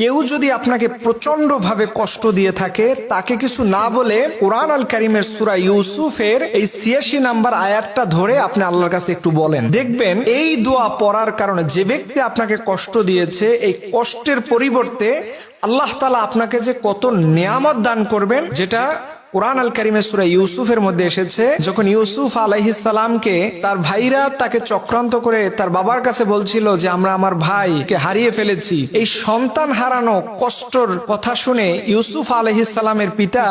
কেউ যদি আপনাকে প্রচণ্ড ভাবে কষ্ট দিয়ে থাকে, তাকে কিছু না বলে কোরআন আল করিমের সুরা ইউসুফের এই ছিয়াশি নাম্বার আয়াতটা ধরে আপনি আল্লাহর কাছে একটু বলেন। দেখবেন, এই দোয়া পড়ার কারণে যে ব্যক্তি আপনাকে কষ্ট দিয়েছে, এই কষ্টের পরিবর্তে আল্লাহ তালা আপনাকে যে কত নিয়ামত দান করবেন, যেটা কোরআন আল করিমের সুরা ইউসুফের মধ্যে এসেছে, যখন ইউসুফ আলাইহিসালামকে তার ভাইরা তাকে চক্রান্ত করে তার বাবার কাছে বলছিল যে, আমরা আমার ভাইকে হারিয়ে ফেলেছি। এই সন্তান হারানো কষ্টর কথা শুনে ইউসুফ আলাইহিসালামের পিতা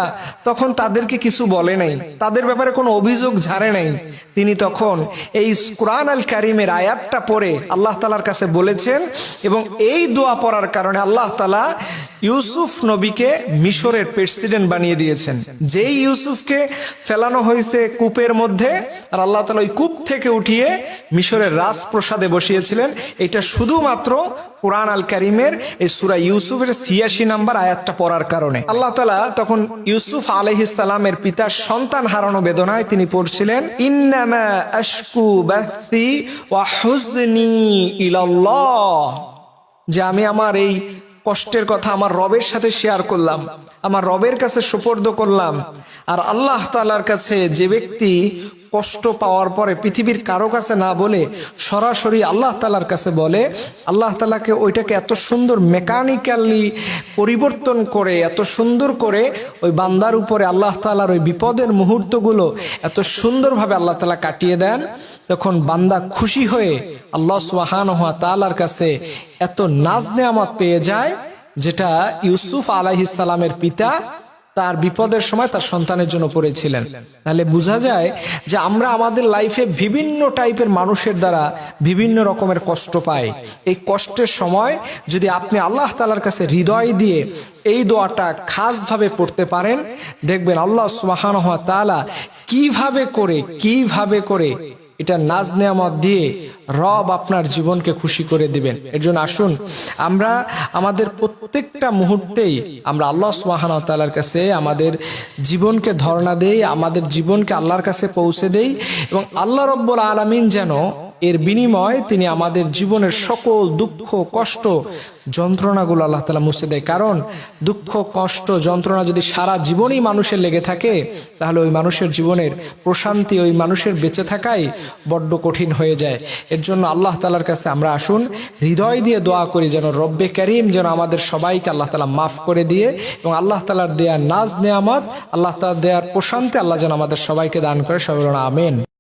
তখন তাদেরকে কিছু বলে নাই। তাদের ব্যাপারে কোনো অভিযোগ ঝাড়ে নাই। তিনি তখন এই কোরআন আল করিমের আয়াতটা পড়ে আল্লাহ তালার কাছে বলেছেন এবং এই দোয়া পড়ার কারণে আল্লাহ তালা ইউসুফ নবীকে মিশরের প্রেসিডেন্ট বানিয়ে দিয়েছেন। যেই ইউসুফকে ফেলানো হয়েছে কূপের মধ্যে, আর আল্লাহ তালা ওই কূপ থেকে উঠিয়ে মিশরের রাজপ্রসাদে বসিয়েছিলেন, এটা শুধুমাত্র কোরআন আল করিমের এই সুরা ইউসুফের ছিয়াশি নাম্বার আয়াতটা পড়ার কারণে। আল্লাহ তালা তখন ইউসুফ আলহিসালামের পিতার সন্তান হারানো বেদনায় তিনি পড়ছিলেন, ইন্নামা ওয়া যে আমি আমার এই কষ্টের কথা আমার রবের সাথে শেয়ার করলাম, আমার রবের কাছে সুপর্দ করলাম। আর আল্লাহ তালার কাছে যে ব্যক্তি কষ্ট পাওয়ার পরে পৃথিবীর কারও কাছে না বলে সরাসরি আল্লাহ তালার কাছে বলে, আল্লাহ তালাকে ওইটাকে এত সুন্দর মেকানিক্যালি পরিবর্তন করে, এত সুন্দর করে ওই বান্দার উপরে আল্লাহ তালার ওই বিপদের মুহূর্তগুলো এত সুন্দরভাবে আল্লাহ তালা কাটিয়ে দেন তখন বান্দা খুশি হয়ে আল্লাহ সুবাহান হওয়া তালার কাছে এত নাজ নেয়ামত পেয়ে যায়, যেটা ইউসুফ আলাহিসাল্লামের পিতা তার বিপদের সময় তার সন্তানের জন্য পড়েছিলেন। তাহলে বোঝা যায় যে আমরা আমাদের লাইফে বিভিন্ন টাইপের মানুষের দ্বারা বিভিন্ন রকমের কষ্ট পাই। এই কষ্টের সময় যদি আপনি আল্লাহ তালার কাছে হৃদয় দিয়ে এই দোয়াটা খাসভাবে পড়তে পারেন, দেখবেন আল্লাহ সুবাহান তালা কীভাবে করে কীভাবে করে এটা নাজ নেয়ামত দিয়ে রব আপনার জীবনকে খুশি করে দিবেন। এর জন্য আসুন, আমরা আমাদের প্রত্যেকটা মুহূর্তেই আমরা আল্লাহ সুবাহান তালার কাছে আমাদের জীবনকে ধর্ণা দেই, আমাদের জীবনকে আল্লাহর কাছে পৌঁছে দেই এবং আল্লাহ রব্বুল আলমিন যেন এর বিনিময় তিনি আমাদের জীবনের সকল দুঃখ, কষ্ট, যন্ত্রণাগুলো আল্লাহ তালা মুছে দেয়। কারণ দুঃখ, কষ্ট, যন্ত্রণা যদি সারা জীবনই মানুষের লেগে থাকে, তাহলে ওই মানুষের জীবনের প্রশান্তি, ওই মানুষের বেঁচে থাকাই বড্ড কঠিন হয়ে যায়। এর জন্য আল্লাহ তালার কাছে আমরা আসুন, হৃদয় দিয়ে দোয়া করি যেন রব্বে করিম যেন আমাদের সবাইকে আল্লাহ তালা মাফ করে দিয়ে এবং আল্লাহ তালার দেয়ার নাজ নেয়ামত আল্লাহ তালা দেয়ার প্রশান্তি আল্লাহ যেন আমাদের সবাইকে দান করে। সবাই আমেন।